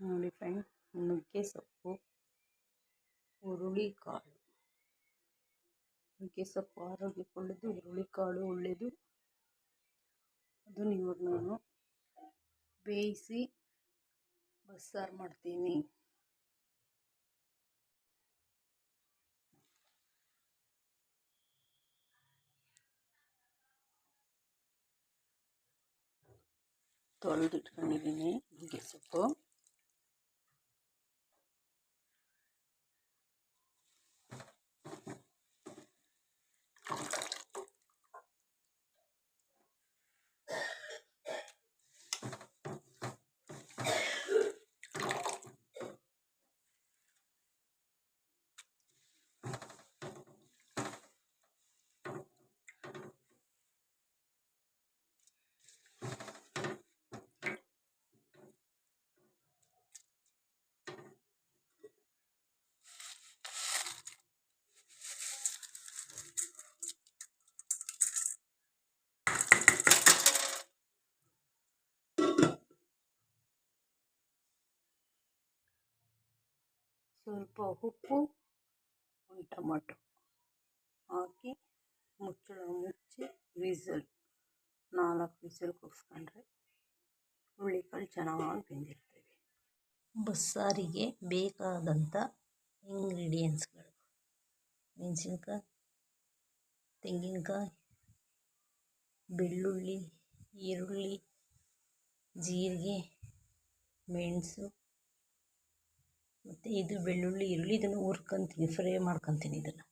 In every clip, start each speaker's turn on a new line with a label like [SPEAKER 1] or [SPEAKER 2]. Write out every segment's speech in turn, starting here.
[SPEAKER 1] ನೋಡಿ ಫ್ರೆಂಡ್ ನುಗ್ಗೆ ಸೊಪ್ಪು, ಹುರುಳಿಕಾಳು. ನುಗ್ಗೆ ಸೊಪ್ಪು ಆರೋಗ್ಯಕ್ಕೆ ಒಳ್ಳೆಯದು ಹುರುಳಿಕಾಳು ಒಳ್ಳೆಯದು ಅದನ್ನು ಇವಾಗ ನಾನು ಬೇಯಿಸಿ ಬಸ್ಸಾರು ಮಾಡ್ತೀನಿ. ತೊಳೆದು ಇಟ್ಕೊಂಡಿದ್ದೀನಿ ನುಗ್ಗೆ ಸೊಪ್ಪು. ಸ್ವಲ್ಪ ಉಪ್ಪು, ಒಂದು ಟೊಮೊಟೊ ಹಾಕಿ ಮುಚ್ಚಳ, ಮುಚ್ಚಿ ವಿಸಲ್, ನಾಲ್ಕು ವಿಸಲ್ ಕೂಗಿಸ್ಕೊಂಡ್ರೆ ಹುರುಳಿಕಾಳು ಚೆನ್ನಾಗಿ ಬೆಂದಿರ್ತವೆ. ಬಸ್ಸಾರಿಗೆ ಬೇಕಾದಂಥ ಇಂಗ್ರೀಡಿಯೆಂಟ್ಸ್ಗಳು ಮೆಣಸಿನ್ಕಾಯಿ, ತೆಂಗಿನಕಾಯಿ, ಬೆಳ್ಳುಳ್ಳಿ, ಈರುಳ್ಳಿ, ಜೀರಿಗೆ, ಮೆಣಸು. ಮತ್ತು ಇದು ಬೆಳ್ಳುಳ್ಳಿ, ಈರುಳ್ಳಿ ಇದನ್ನು ಹುರ್ಕೊಂತೀನಿ, ಫ್ರೈ ಮಾಡ್ಕೊತೀನಿ ಇದನ್ನು.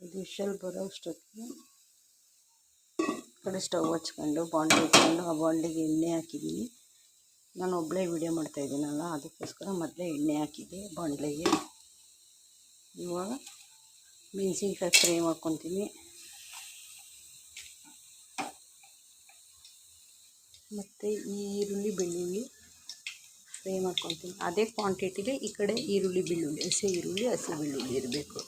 [SPEAKER 1] ಇದು ವಿಷಲ್ ಬರೋ ಅಷ್ಟೊತ್ತಿಗೆ ಕಡೆ ಸ್ಟವ್ ಹಚ್ಕೊಂಡು ಬಾಂಡ್ಲಿ ಇಟ್ಕೊಂಡು, ಆ ಬಾಂಡ್ಲಿಗೆ ಎಣ್ಣೆ ಹಾಕಿದ್ದೀನಿ ನಾನು ಒಬ್ಬಳೇ ವೀಡಿಯೋ ಮಾಡ್ತಾಯಿದ್ದೀನಲ್ಲ ಅದಕ್ಕೋಸ್ಕರ ಮೊದಲೇ ಎಣ್ಣೆ ಹಾಕಿದ್ದೆ ಬಾಂಡ್ಲಿಗೆ ಇವಾಗ ಮೆಣಸಿನ್ಕಾಯಿ ಫ್ರೈ ಮಾಡ್ಕೊತೀನಿ. ಮತ್ತು ಈರುಳ್ಳಿ ಬೆಳ್ಳುಳ್ಳಿ ಫ್ರೈ ಮಾಡ್ಕೊತೀನಿ ಅದೇ ಕ್ವಾಂಟಿಟಿಗೆ ಈ ಕಡೆ ಈರುಳ್ಳಿ ಬೆಳ್ಳುಳ್ಳಿ, ಹಸಿ ಈರುಳ್ಳಿ, ಹಸಿ ಬೆಳ್ಳುಳ್ಳಿ ಇರಬೇಕು.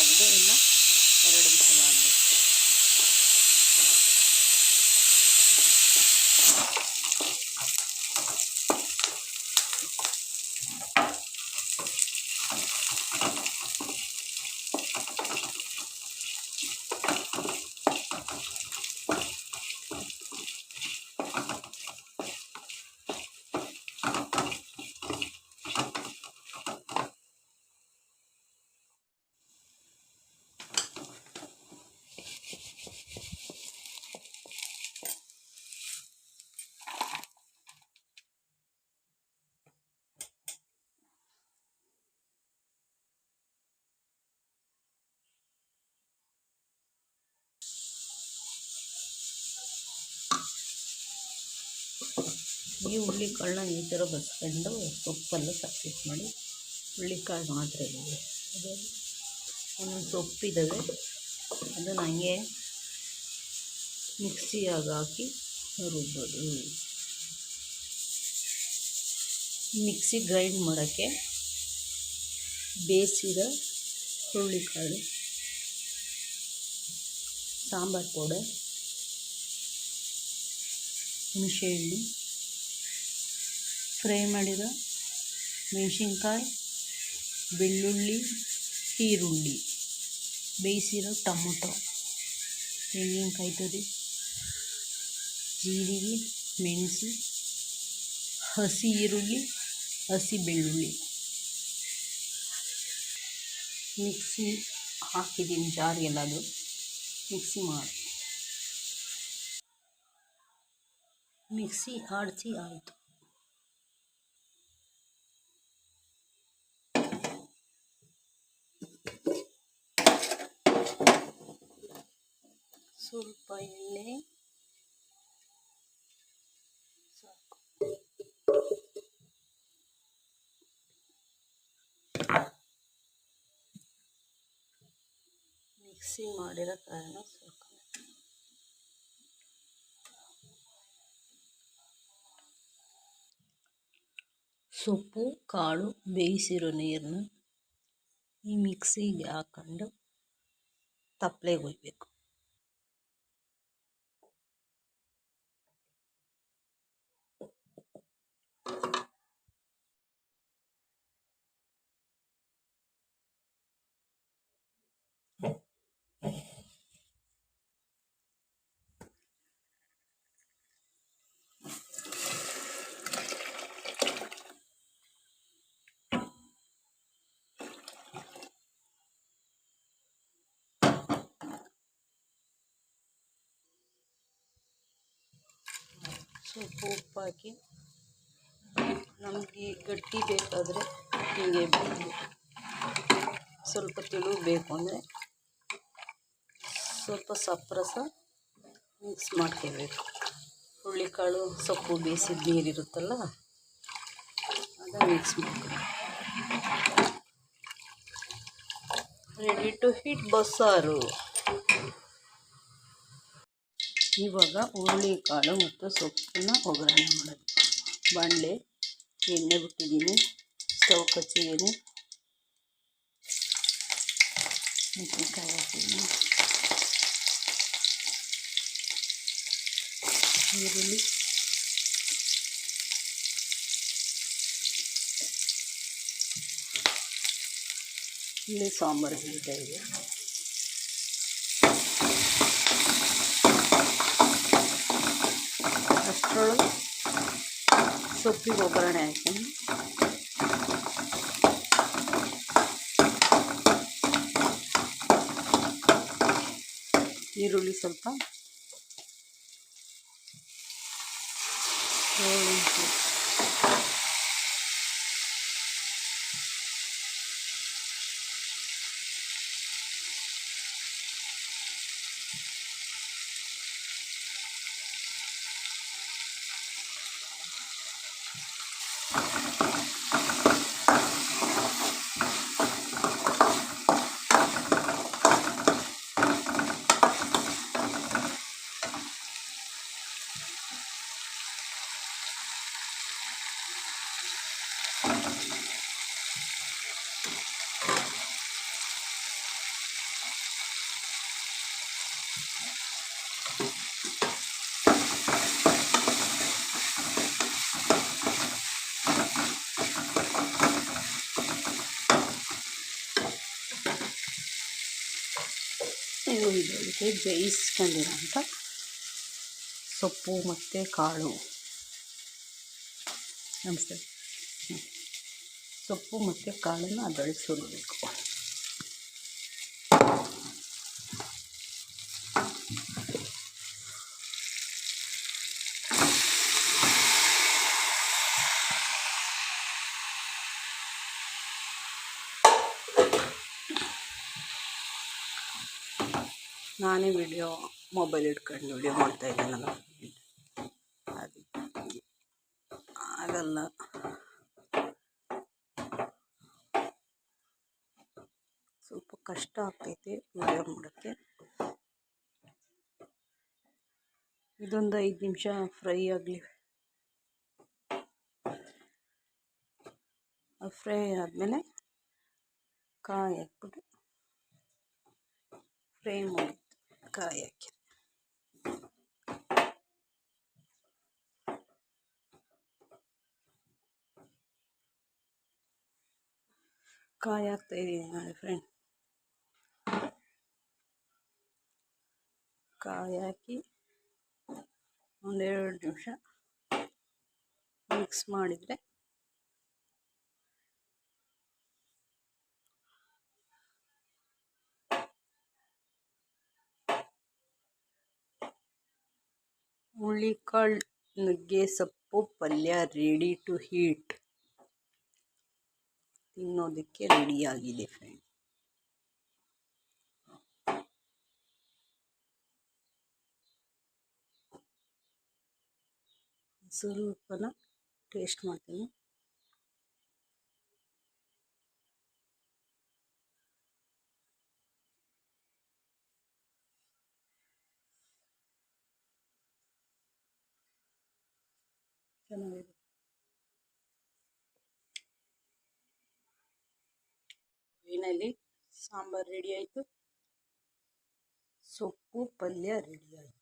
[SPEAKER 1] ಎರಡು ವಿಷಲಾಗಿದೆ ಇನ್ನು ಈ ಹುಳ್ಳಿಕಾಳನ್ನ ಈ ಥರ ಬಸ್ಕೊಂಡು ಸೊಪ್ಪೆಲ್ಲ ಸಪ್ರೇಟ್ ಮಾಡಿ ಹುಳ್ಳಿಕಾಳು ಮಾತ್ರ ಇದೆ ಅದು ಒಂದೊಂದು ಸೊಪ್ಪಿದ್ದಾವೆ ಅದನ್ನು ಹಂಗೆ ಮಿಕ್ಸಿಯಾಗಿ ಹಾಕಿ ರುಬ್ಬೋದು. ಮಿಕ್ಸಿ ಗ್ರೈಂಡ್ ಮಾಡೋಕ್ಕೆ ಬೇಯಿಸಿದ ಹುರುಳಿಕಾಳು, ಸಾಂಬಾರು ಪೌಡರ್ ಹುಣಸೆಹಣ್ಣು ಫ್ರೈ ಮಾಡಿದ ಮೆಣಸಿನ್ಕಾಯಿ, ಬೆಳ್ಳುಳ್ಳಿ, ಈರುಳ್ಳಿ, ಬೇಯಿಸಿರೋ ಟೊಮೊಟೊ, ತೆಂಗಿನಕಾಯಿ ತುರಿ, ಜೀರಿಗೆ, ಮೆಣಸು, ಹಸಿ ಈರುಳ್ಳಿ, ಹಸಿ ಬೆಳ್ಳುಳ್ಳಿ. ಮಿಕ್ಸಿ ಹಾಕಿದ್ದೀನಿ ಜಾರಿಗೆಲ್ಲಾದರೂ ಮಿಕ್ಸಿ ಮಾಡಿ. ಮಿಕ್ಸಿ ಆಡಿಸಿ ಆಯಿತು. ಸ್ವಲ್ಪ ಎಣ್ಣೆ, ಸಾಕು. ಮಿಕ್ಸಿ ಮಾಡಿರೋ ಕಾರಣ ಸ್ವಲ್ಪ ಸೊಪ್ಪು, ಕಾಳು, ಬೇಯಿಸಿರೋ ನೀರನ್ನ ಈ ಮಿಕ್ಸಿಗೆ ಹಾಕೊಂಡು ತಪ್ಪಲೆಗೆ ಒಯ್ಬೇಕು ಸ್ವಲ್ಪ ಉಪ್ಪು ಹಾಕಿ ನಮಗೆ ಗಟ್ಟಿ ಬೇಕಾದರೆ ಹೀಗೆ ಸ್ವಲ್ಪ ತೆಳು ಬೇಕು ಅಂದರೆ ಸ್ವಲ್ಪ ಸಪ್ರಸ ಮಿಕ್ಸ್ ಮಾಡ್ಕೋಬೇಕು. ಹುರುಳಿಕಾಳು ಸೊಪ್ಪು ಬೇಯಿಸಿದ ನೀರಿರುತ್ತಲ್ಲ ಅದನ್ನು ಮಿಕ್ಸ್ ಮಾಡ್ಕೋಬೇಕು. ರೆಡಿ ಟು ಹಿಟ್ ಬಸ್ಸಾರು. ಇವಾಗ ಹುರುಳಿಕಾಳು ಮತ್ತು ಸೊಪ್ಪನ್ನು ಒಗ್ಗರಣೆ ಮಾಡೋದು ಬಾಣಲೆ ಎಣ್ಣೆ ಬಿಟ್ಟಿದ್ದೀನಿ ಸ್ಟವ್ ಕಚ್ಚಿದ್ದೀನಿ ಮೆಣಸಿನ್ಕಾಯಿ ಹಾಕಿದ್ದೀನಿ ಈರುಳ್ಳಿ ಇಲ್ಲಿ ಸಾಂಬಾರು ಬೀಳ್ತಾ ಇದೆ ಅಷ್ಟರೊಳಗೆ ಸೊಪ್ಪಿಗೆ ಒಗ್ಗರಣೆ ಹಾಕ್ತೀನಿ ಈರುಳ್ಳಿ ಸ್ವಲ್ಪ ಬೇಯಿಸ್ಕೊಂಡಿರೋಂಥ ಸೊಪ್ಪು ಮತ್ತು ಕಾಳು. ನಮಸ್ತೆ. ಸೊಪ್ಪು ಮತ್ತು ಕಾಳನ್ನು ಅದರೊಳಗೆ ಸುರಿಬೇಕು. ನಾನೇ ವಿಡಿಯೋ ಮೊಬೈಲ್ ಇಟ್ಕೊಂಡು ವಿಡಿಯೋ ಮಾಡ್ತಾಯಿದ್ದೀನಲ್ಲ ಅದಕ್ಕೆ ಆಗಲ್ಲ ಸ್ವಲ್ಪ ಕಷ್ಟ ಆಗ್ತೈತೆ ವಿಡಿಯೋ ಮಾಡೋಕ್ಕೆ. ಇದೊಂದು ಐದು ನಿಮಿಷ ಫ್ರೈ ಆಗಲಿ. ಫ್ರೈ ಆದಮೇಲೆ ಕಾಯಿ ಹಾಕ್ಬಿಟ್ಟು ಫ್ರೈ ಮಾಡಿ. ಕಾಯಿ ಹಾಕಿ ಕಾಯಿ ಹಾಕ್ತಾಯಿದ್ದೀನಿ ನೋಡಿ ಫ್ರೆಂಡ್ ಕಾಯಿ ಹಾಕಿ ಒಂದೆರಡು ನಿಮಿಷ ಮಿಕ್ಸ್ ಮಾಡಿದರೆ ಹುಳ್ಳಿಕಾಳು ನುಗ್ಗೆ ಸೊಪ್ಪು ಪಲ್ಯ ರೆಡಿ ಟು ಹೀಟ್ ತಿನ್ನೋದಕ್ಕೆ ರೆಡಿಯಾಗಿದೆ ಫ್ರೆಂಡ್ ಸ್ವಲ್ಪನ ಟೇಸ್ಟ್ ಮಾಡ್ತೀನಿ ಚೆನ್ನಾಗಿದೆ. ಸಾಂಬಾರ್ ಸಾಂಬಾರು ರೆಡಿ ಆಯಿತು. ಸೊಪ್ಪು ಪಲ್ಯ ರೆಡಿ ಆಯಿತು.